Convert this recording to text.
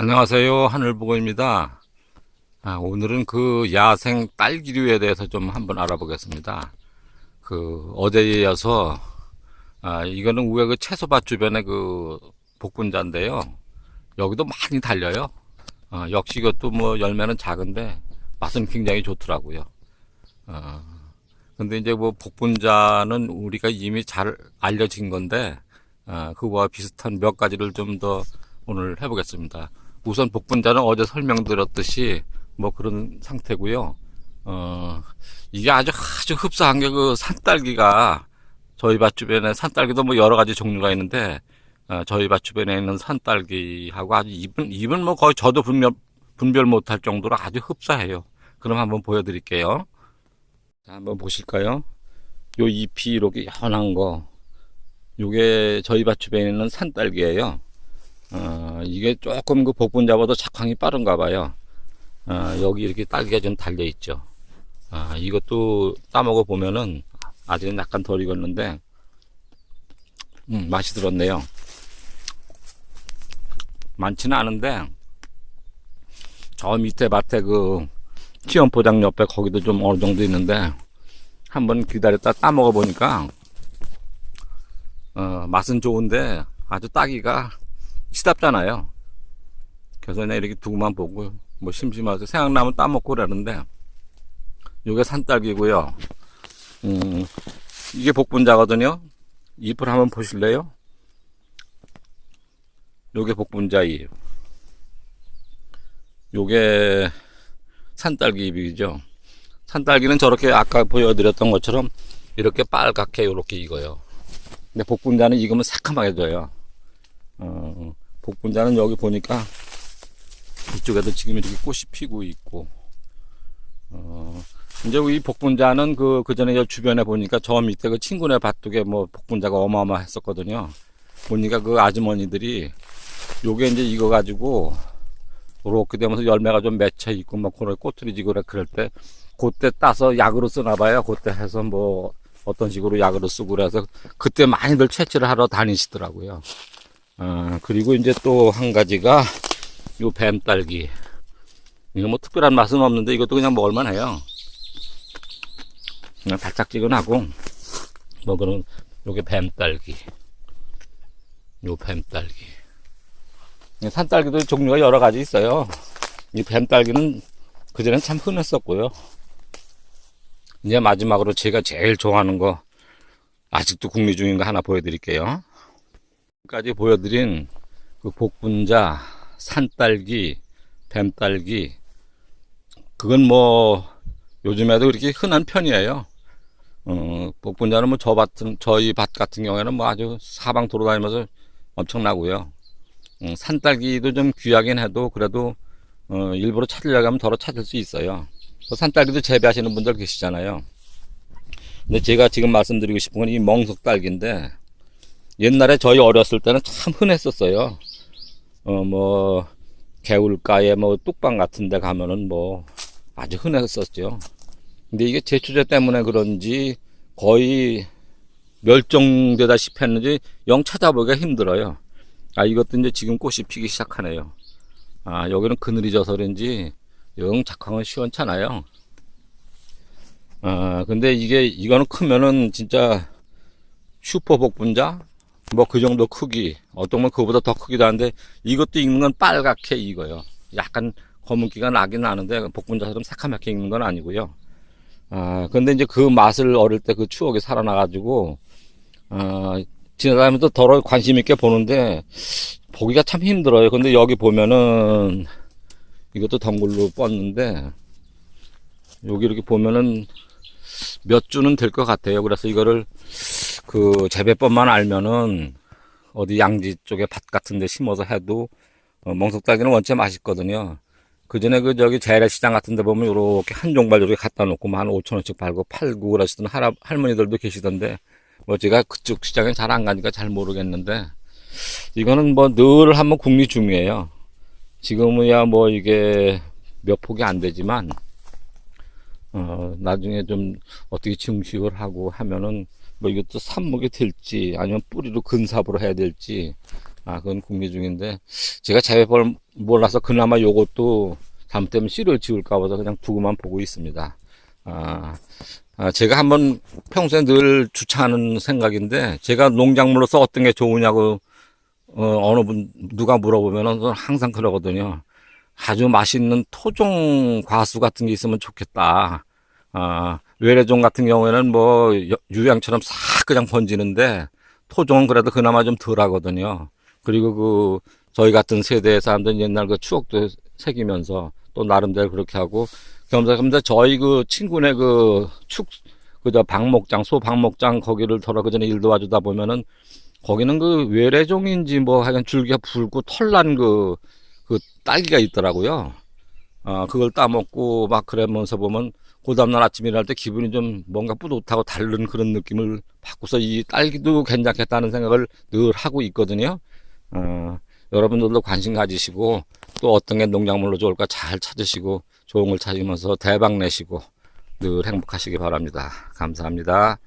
안녕하세요. 하늘보고입니다. 아, 오늘은 그 야생 딸기류에 대해서 좀 한번 알아보겠습니다. 그 어제에 이어서 아, 이거는 우에 그 채소밭 주변에 그 복분자인데요. 여기도 많이 달려요. 어, 역시 이것도 뭐 열매는 작은데 맛은 굉장히 좋더라고요. 어, 근데 이제 뭐 복분자는 우리가 이미 잘 알려진 건데 어, 그거와 비슷한 몇 가지를 좀 더 오늘 해보겠습니다. 우선 복분자는 어제 설명드렸듯이 뭐 그런 상태고요. 어, 이게 아주 아주 흡사한 게 그 산딸기가 저희 밭 주변에 산딸기도 뭐 여러 가지 종류가 있는데 어, 저희 밭 주변에 있는 산딸기하고 아주 입은 입은 뭐 거의 저도 분별 분별 못할 정도로 아주 흡사해요. 그럼 한번 보여드릴게요. 자, 한번 보실까요? 요 잎이 이렇게 연한 거, 요게 저희 밭 주변에 있는 산딸기예요. 어, 이게 조금 그 복분자보다 작황이 빠른가 봐요. 어, 여기 이렇게 딸기가 좀 달려 있죠. 아, 이것도 따먹어 보면은 아직은 약간 덜 익었는데, 음, 맛이 들었네요. 많지는 않은데, 저 밑에 밭에 그, 치연포장 옆에 거기도 좀 어느 정도 있는데, 한번 기다렸다 따먹어 보니까, 어, 맛은 좋은데, 아주 따기가 시답잖아요. 그래서 그냥 이렇게 두고만 보고, 뭐 심심해서 생각나면 따먹고 그러는데, 요게 산딸기고요. 음, 이게 복분자거든요. 잎을 한번 보실래요? 요게 복분자 잎. 요게 산딸기 잎이죠. 산딸기는 저렇게 아까 보여드렸던 것처럼 이렇게 빨갛게 이렇게 익어요. 근데 복분자는 익으면 새카맣게 져요. 어, 복분자는 여기 보니까 이쪽에도 지금 이렇게 꽃이 피고 있고, 어, 이제 이 복분자는 그, 그 전에 주변에 보니까 저 밑에 그 친구네 밭둑에 뭐 복분자가 어마어마했었거든요. 보니까 그 아주머니들이 요게 이제 익어가지고, 이렇게 되면서 열매가 좀 맺혀 있고, 막 그런 꼬투리 지고 그래, 그럴 때, 그때 따서 약으로 쓰나 봐요. 그때 해서 뭐, 어떤 식으로 약으로 쓰고 그래서, 그때 많이들 채취를 하러 다니시더라고요. 어, 그리고 이제 또 한 가지가, 요 뱀딸기. 이거 뭐 특별한 맛은 없는데 이것도 그냥 먹을만 해요. 그냥 달짝지근하고, 뭐 그런, 요게 뱀딸기. 요 뱀딸기. 산딸기도 종류가 여러 가지 있어요. 이 뱀딸기는 그전엔 참 흔했었고요. 이제 마지막으로 제가 제일 좋아하는 거, 아직도 국리 중인 거 하나 보여드릴게요. 까지 보여드린 그 복분자, 산딸기, 뱀딸기, 그건 뭐, 요즘에도 그렇게 흔한 편이에요. 어, 복분자는 뭐 저 밭은, 저희 밭 같은 경우에는 뭐 아주 사방 돌아다니면서 엄청나고요. 음, 산딸기도 좀 귀하긴 해도 그래도 어, 일부러 찾으려고 하면 덜어 찾을 수 있어요. 그 산딸기도 재배하시는 분들 계시잖아요. 근데 제가 지금 말씀드리고 싶은 건 이 멍석딸기인데 옛날에 저희 어렸을 때는 참 흔했었어요. 어, 뭐, 개울가에 뭐 뚝방 같은 데 가면은 뭐 아주 흔했었죠. 근데 이게 제초제 때문에 그런지 거의 멸종되다시피 했는지 영 찾아보기가 힘들어요. 아, 이것도 이제 지금 꽃이 피기 시작하네요. 아, 여기는 그늘이 져서 그런지 영 작황은 시원찮아요. 아, 근데 이게, 이거는 크면은 진짜 슈퍼 복분자? 뭐 그 정도 크기. 어떤 건 그거보다 더 크기도 한데 이것도 익는 건 빨갛게 익어요. 약간 검은기가 나긴 나는데 복분자처럼 새카맣게 익는 건 아니고요. 아, 근데 이제 그 맛을 어릴 때 그 추억이 살아나 가지고, 아, 지나다니면서 더러 관심 있게 보는데, 보기가 참 힘들어요. 근데 여기 보면은, 이것도 덩굴로 뻗는데, 여기 이렇게 보면은 몇 주는 될 것 같아요. 그래서 이거를 그 재배법만 알면은 어디 양지 쪽에 밭 같은 데 심어서 해도 어, 멍석딸기는 원체 맛있거든요. 그 전에 그 저기 재래시장 같은 데 보면 요렇게 한 종발 이렇게 갖다 놓고 뭐한 5천 원씩 팔고 팔고 그러시던 할아, 할머니들도 계시던데 뭐 제가 그쪽 시장에 잘 안 가니까 잘 모르겠는데 이거는 뭐 늘 한번 국리 중이에요. 지금이야 뭐 이게 몇 폭이 안 되지만 어 나중에 좀 어떻게 증식을 하고 하면은 뭐 이것도 삽목이 될지 아니면 뿌리로 근삽으로 해야 될지 아, 그건 궁리 중인데, 제가 재배법을 몰라서 그나마 요것도 잘못되면 씨를 지울까 봐서 그냥 두고만 보고 있습니다. 아, 아, 제가 한번 평소에 늘 주창하는 생각인데, 제가 농작물로서 어떤 게 좋으냐고, 어, 어느 분, 누가 물어보면은 항상 그러거든요. 아주 맛있는 토종 과수 같은 게 있으면 좋겠다. 아, 외래종 같은 경우에는 뭐, 여- 유향처럼 싹 그냥 번지는데, 토종은 그래도 그나마 좀 덜 하거든요. 그리고 그, 저희 같은 세대의 사람들은 옛날 그 추억도 새기면서 또 나름대로 그렇게 하고, 겸사겸사 저희 그 친구네 그 축, 그저 박목장, 소 박목장 거기를 더러 그 전에 일 도 와주다 보면은 거기는 그 외래종인지 뭐 하여간 줄기가 붉고 털난 그, 그 딸기가 있더라고요. 아, 그걸 따먹고 막 그러면서 보면 그 다음날 아침 일어날 때 기분이 좀 뭔가 뿌듯하고 다른 그런 느낌을 받고서 이 딸기도 괜찮겠다는 생각을 늘 하고 있거든요. 어, 여러분들도 관심 가지시고 또 어떤 게 농작물로 좋을까 잘 찾으시고 좋은 걸 찾으면서 대박 내시고 늘 행복하시기 바랍니다. 감사합니다.